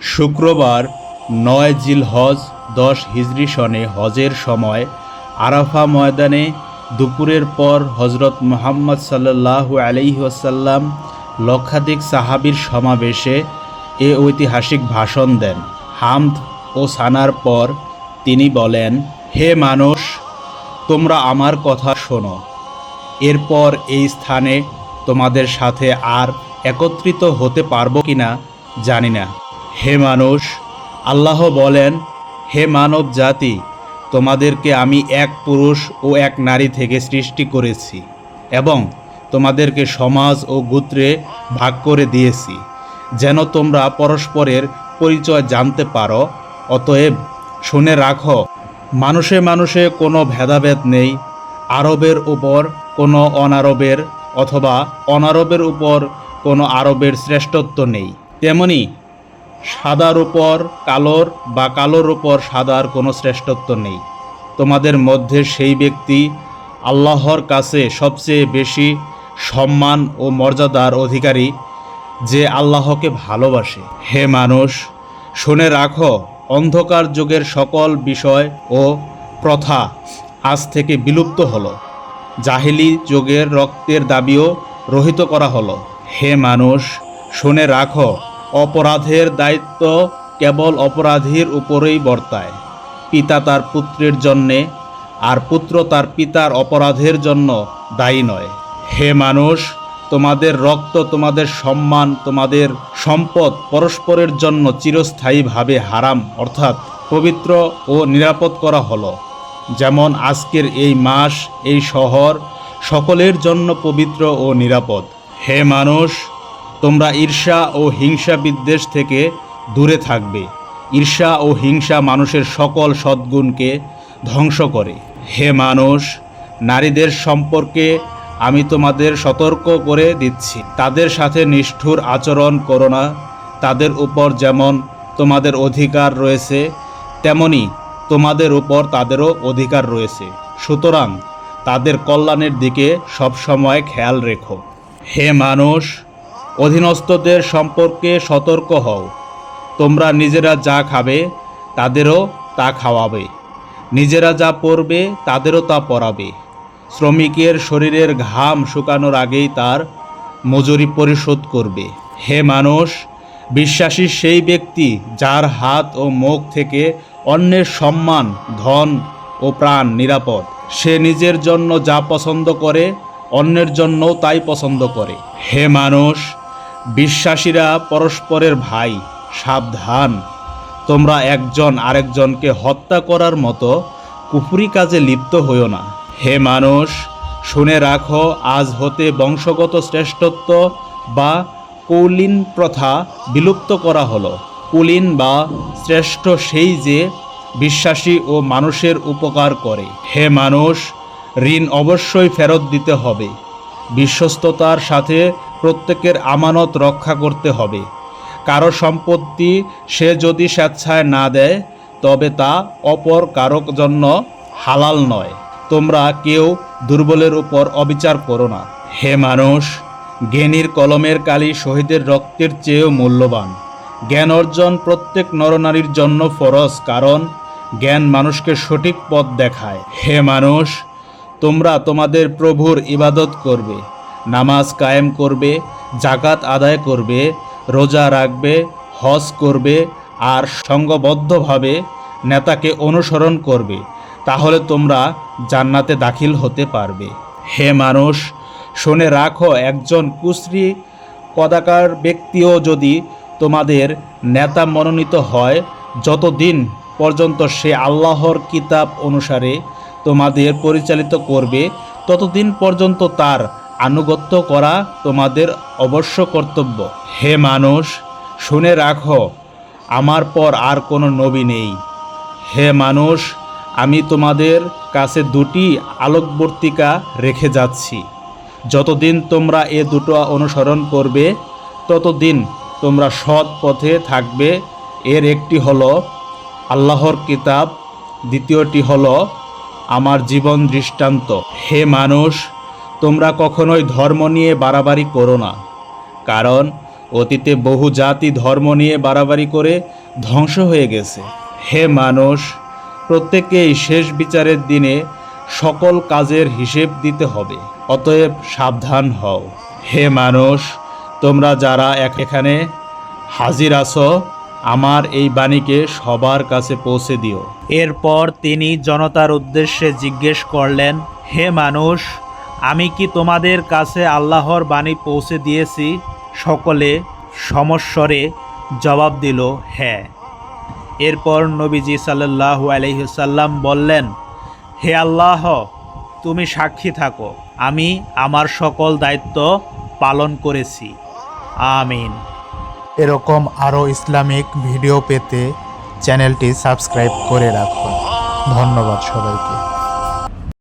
শুক্রবার নয় জিল হজ দশ হিজরি সনে হজের সময় আরাফা ময়দানে দুপুরের পর হজরত মোহাম্মদ সাল্লাল্লাহু আলাইহি ওয়াসাল্লাম লক্ষাধিক সাহাবীর সমাবেশে এ ঐতিহাসিক ভাষণ দেন। হামদ ও সানার পর তিনি বলেন, হে মানুষ, তোমরা আমার কথা শোনো। এরপর এই স্থানে তোমাদের সাথে আর একত্রিত হতে পারব কিনা জানি না। হে মানুষ, আল্লাহ বলেন, হে মানব জাতি, তোমাদেরকে আমি এক পুরুষ ও এক নারী থেকে সৃষ্টি করেছি এবং তোমাদেরকে সমাজ ও গোত্রে ভাগ করে দিয়েছি। যেন তোমরা পরস্পরের পরিচয় জানতে পারো, অতএব শুনে রাখো, মানুষে মানুষে কোনো ভেদাভেদ নেই, আরবের উপর কোনো অনারবের অথবা অনারবের উপর কোনো আরবের শ্রেষ্ঠত্ব নেই। তেমনি সাদার উপর কালোর বা কালোর উপর সাদার কোনো শ্রেষ্ঠত্ব নেই। তোমাদের মধ্যে সেই ব্যক্তি আল্লাহর কাছে সবচেয়ে বেশি সম্মান ও মর্যাদার অধিকারী, যে আল্লাহকে ভালোবাসে। হে মানুষ, শুনে রাখো, অন্ধকার যুগের সকল বিষয় ও প্রথা আজ থেকে বিলুপ্ত হলো। জাহিলি যুগের রক্তের দাবিও রহিত করা হলো। হে মানুষ, শুনে রাখো অপরাধের দায়িত্ব কেবল অপরাধীর উপরেই বর্তায়। পিতা তার পুত্রের জন্যে, আর পুত্র তার পিতার অপরাধের জন্য দায়ী নয়। হে মানুষ, তোমাদের রক্ত, তোমাদের সম্মান, তোমাদের সম্পদ পরস্পরের জন্য চিরস্থায়ীভাবে হারাম, অর্থাৎ পবিত্র ও নিরাপদ করা হলো। যেমন আজকের এই মাস, এই শহর সকলের জন্য পবিত্র ও নিরাপদ। হে মানুষ তোমরা ঈর্ষা ও হিংসা বিদ্বেষ থেকে দূরে থাকবে। ঈর্ষা ও হিংসা মানুষের সকল সদ্গুণকে ধ্বংস করে। হে মানুষ, নারীদের সম্পর্কে আমি তোমাদের সতর্ক করে দিচ্ছি। তাদের সাথে নিষ্ঠুর আচরণ করো না। তাদের উপর যেমন তোমাদের অধিকার রয়েছে, তেমনি তোমাদের উপর তাদেরও অধিকার রয়েছে। সুতরাং তাদের কল্যাণের দিকে সবসময় খেয়াল রেখো। হে মানুষ অধীনস্থদের সম্পর্কে সতর্ক হও। তোমরা নিজেরা যা খাবে, তাদেরও তা খাওয়াবে। নিজেরা যা পরবে, তাদেরও তা পরাবে। শ্রমিকের শরীরের ঘাম শুকানোর আগেই তার মজুরি পরিশোধ করবে। হে মানুষ, বিশ্বাসী সেই ব্যক্তি যার হাত ও মুখ থেকে অন্যের সম্মান, ধন ও প্রাণ নিরাপদ। সে নিজের জন্য যা পছন্দ করে, অন্যের জন্যও তাই পছন্দ করে। হে মানুষ বিশ্বাসীরা পরস্পরের ভাই, সাবধান। তোমরা একজন আরেকজনকে হত্যা করার মতো কুফুরি কাজে লিপ্ত হইও না। হে মানুষ, শুনে রাখো, আজ হতে বংশগত শ্রেষ্ঠত্ব বা কৌলিন প্রথা বিলুপ্ত করা হলো। কুলিন বা শ্রেষ্ঠ সেই যে বিশ্বাসী ও মানুষের উপকার করে। হে মানুষ, ঋণ অবশ্যই ফেরত দিতে হবে। বিশ্বস্ততার সাথে প্রত্যেকের আমানত রক্ষা করতে হবে। কারও সম্পত্তি সে যদি স্বেচ্ছায় না দেয়, তবে তা অপর কারক জন্য হালাল নয়। তোমরা কেউ দুর্বলের উপর অবিচার করো না। হে মানুষ, জ্ঞানীর কলমের কালি শহীদের রক্তের চেয়েও মূল্যবান। জ্ঞান অর্জন প্রত্যেক নরনারীর জন্য ফরজ, কারণ জ্ঞান মানুষকে সঠিক পথ দেখায়। হে মানুষ, তোমরা তোমাদের প্রভুর ইবাদত করবে। নামাজ কায়েম করবে, জাকাত আদায় করবে, রোজা রাখবে, হজ করবে আর সঙ্গবদ্ধভাবে নেতাকে অনুসরণ করবে। তাহলে তোমরা জান্নাতে দাখিল হতে পারবে। হে মানুষ, শুনে রাখো, একজন কুশ্রী পদাকার ব্যক্তিও যদি তোমাদের নেতা মনোনীত হয়, যতদিন পর্যন্ত সে আল্লাহর কিতাব অনুসারে তোমাদের পরিচালিত করবে, ততদিন পর্যন্ত তার আনুগত্য করা তোমাদের অবশ্য কর্তব্য। হে মানুষ, শুনে রাখো, আমার পর আর কোনো নবী নেই। হে মানুষ, আমি তোমাদের কাছে দুটি আলোকবর্তিকা রেখে যাচ্ছি। যতদিন তোমরা এ দুটো অনুসরণ করবে, ততদিন তোমরা সৎ পথে থাকবে। এর একটি হলো আল্লাহর কিতাব, দ্বিতীয়টি হলো আমার জীবন দৃষ্টান্ত। হে মানুষ তোমরা কখনোই ধর্ম নিয়ে বাড়াবাড়ি করো না। কারণ অতীতে বহু জাতি ধর্ম নিয়ে বাড়াবাড়ি করে ধ্বংস হয়ে গেছে। হে মানুষ প্রত্যেকেই শেষ বিচারের দিনে সকল কাজের হিসেব দিতে হবে, অতএব সাবধান হও। হে মানুষ, তোমরা যারা এক- এখানে হাজির আছো, আমার এই বাণীকে সবার কাছে পৌঁছে দিও। এরপর তিনি জনতার উদ্দেশ্যে জিজ্ঞেস করলেন, হে মানুষ আমি কি তোমাদের কাছে আল্লাহর বাণী পৌঁছে দিয়েছি? সকলে সমস্বরে জবাব দিল হ্যাঁ। এরপর নবীজি সাল্লাল্লাহু আলহিসাল্লাম বললেন, হে আল্লাহ, তুমি সাক্ষী থাকো। আমি আমার সকল দায়িত্ব পালন করেছি। আমিন। এরকম আরও ইসলামিক ভিডিও পেতে চ্যানেলটি সাবস্ক্রাইব করে রাখুন। ধন্যবাদ সবাইকে।